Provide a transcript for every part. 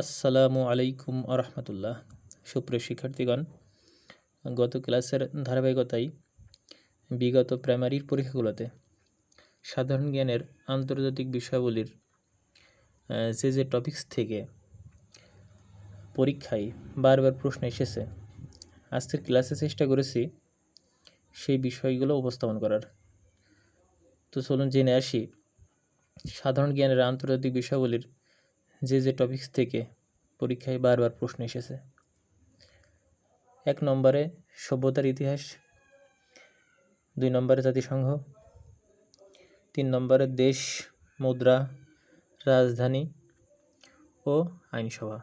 আসসালামু আলাইকুম আরহামতুল্লাহ। সুপ্রিয় শিক্ষার্থীগণ, গত ক্লাসের ধারাবাহিকতায় বিগত প্রাইমারির পরীক্ষাগুলোতে সাধারণ জ্ঞানের আন্তর্জাতিক বিষয়াবলীর যে যে টপিকস থেকে পরীক্ষায় বারবার প্রশ্ন এসেছে, আজকের ক্লাসে চেষ্টা করেছি সেই বিষয়গুলো উপস্থাপন করার। তো চলুন জেনে আসি, সাধারণ জ্ঞানের আন্তর্জাতিক বিষয়াবলীর যে যে টপিকস থেকে পরীক্ষায় বারবার প্রশ্ন এসেছে। এক নম্বরে সভ্যতার ইতিহাস, দুই নম্বরে জাতিসংঘ, তিন নম্বরে দেশ, মুদ্রা, রাজধানী ও আইনসভা।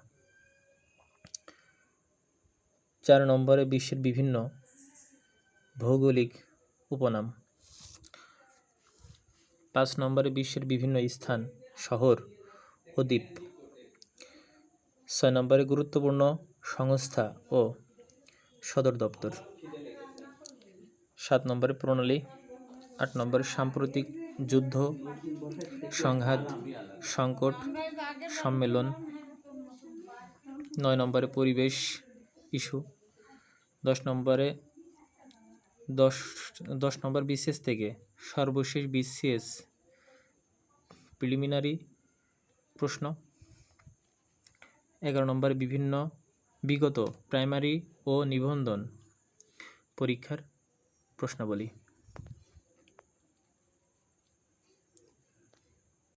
চার নম্বরে বিশ্বের বিভিন্ন ভৌগোলিক উপনাম। পাঁচ নম্বরে বিশ্বের বিভিন্ন স্থান, শহর ও দ্বীপ ছয় নম্বরে গুরুত্বপূর্ণ সংস্থা ও সদর দপ্তর। সাত নম্বরে প্রণালী, আট নম্বরে সাম্প্রতিক যুদ্ধ, সংঘাত, সংকট, সম্মেলন, নয় নম্বরে পরিবেশ ইস্যু, দশ নম্বরে দশ দশ নম্বর বিসিএস থেকে সর্বশেষ বিসিএস প্রিলিমিনারি প্রশ্ন। এগারো নম্বরে বিভিন্ন বিগত প্রাইমারি ও নিবন্ধন পরীক্ষার প্রশ্নাবলী।